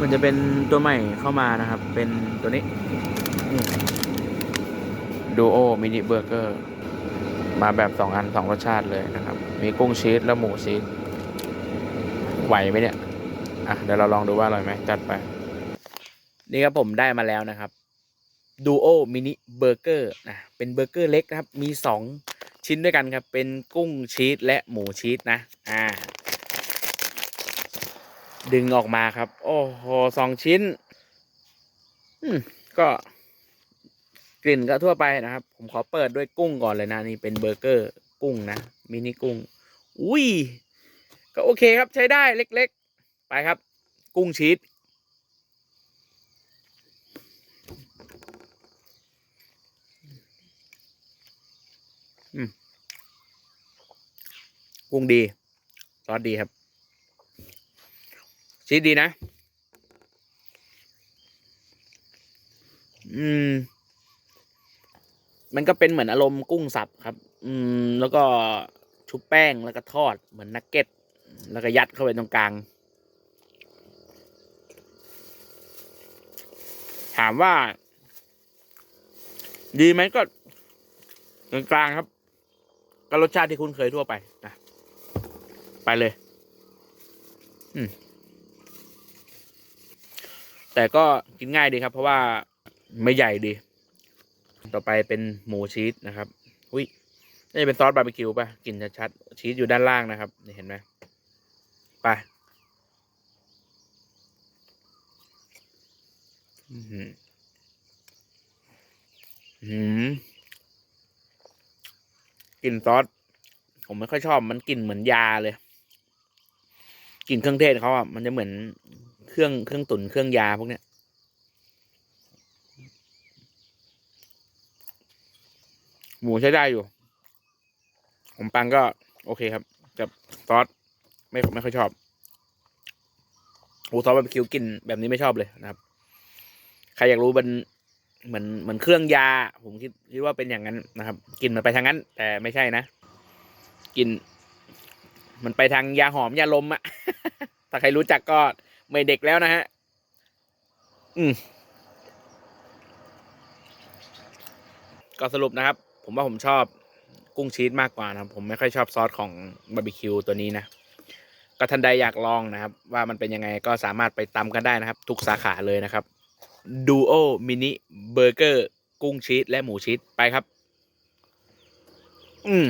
มันจะเป็นตัวใหม่เข้ามานะครับ เป็นตัวนี้ดูโอมินิเบอร์เกอร์มาแบบสองอันสองรสชาติเลยนะครับ มีกุ้งชีสและหมูชีสไหวไหมเนี่ย อะ เดี๋ยวเราลองดูว่าอร่อยไหมจัดไป นี่ครับผมได้มาแล้วนะครับดูโอมินิเบอร์เกอร์นะเป็นเบอร์เกอร์เล็กนะครับ มีสองชิ้นด้วยกันครับ เป็นกุ้งชีสและหมูชีสนะ อ่า ดึงออกมาครับ โอ้โหสองชิ้น อืมก็กลิ่นก็ทั่วไปนะครับ ผมขอเปิดด้วยกุ้งก่อนเลยนะ นี่เป็นเบอร์เกอร์กุ้งนะมินิกุ้ง อุ้ยก็โอเคครับใช้ได้เล็กๆ ไปครับ กุ้งชีสกุ้งดีซอสดีครับ ชีสดีนะ อืม มันก็เป็นเหมือนอารมณ์กุ้งสับครับ อืม แล้วก็ชุบแป้งแล้วก็ทอดเหมือนนักเก็ต แล้วก็ยัดเข้าไปตรงกลาง ถามว่า ดีไหมก็กลางๆครับ ก็รสชาติที่คุณเคยทั่วไปนะไปเลย อืม แต่ก็กินง่ายดีครับ เพราะว่าไม่ใหญ่ดี ต่อไปเป็นหมูชีสนะครับ อุ้ยนี่เป็นซอสบาร์บีคิวป่ะกลิ่นชัดๆชีสอยู่ด้านล่างนะครับ นี่เห็นไหมไปอื้อหืออื้อหือกลิ่นซอสผมไม่ค่อยชอบ มันกลิ่นเหมือนยาเลยกลิ่นเครื่องเทศเขาอะมันจะเหมือน เครื่องเครื่องตุนเครื่องยาพวกเนี้ยหมูใช้ได้อยู่ ผมปังก็ โอเคครับกับซอสไม่ไม่ค่อยชอบโอ้ซอสบาร์บีคิวกินแบบนี้ไม่ชอบเลยนะครับ ใครอยากรู้มันเหมือนเหมือนเครื่องยา ผมคิดคิดว่าเป็นอย่างนั้นนะครับ กินมันไปทางนั้น แต่ไม่ใช่นะ กิน มันไปทางยาหอมยาลมอะถ้าใครรู้จักก็ ไม่เด็กแล้วนะฮะ อืม ก็สรุปนะครับ ผมว่าผมชอบกุ้งชีสมากกว่านะครับ ผมไม่ค่อยชอบซอสของบาร์บีคิวตัวนี้นะก็ท่านใดอยากลองนะครับ ว่ามันเป็นยังไงก็สามารถไปตำกันได้นะครับ ทุกสาขาเลยนะครับดูโอมินิเบอร์เกอร์ กุ้งชีสและหมูชีสไปครับ อืม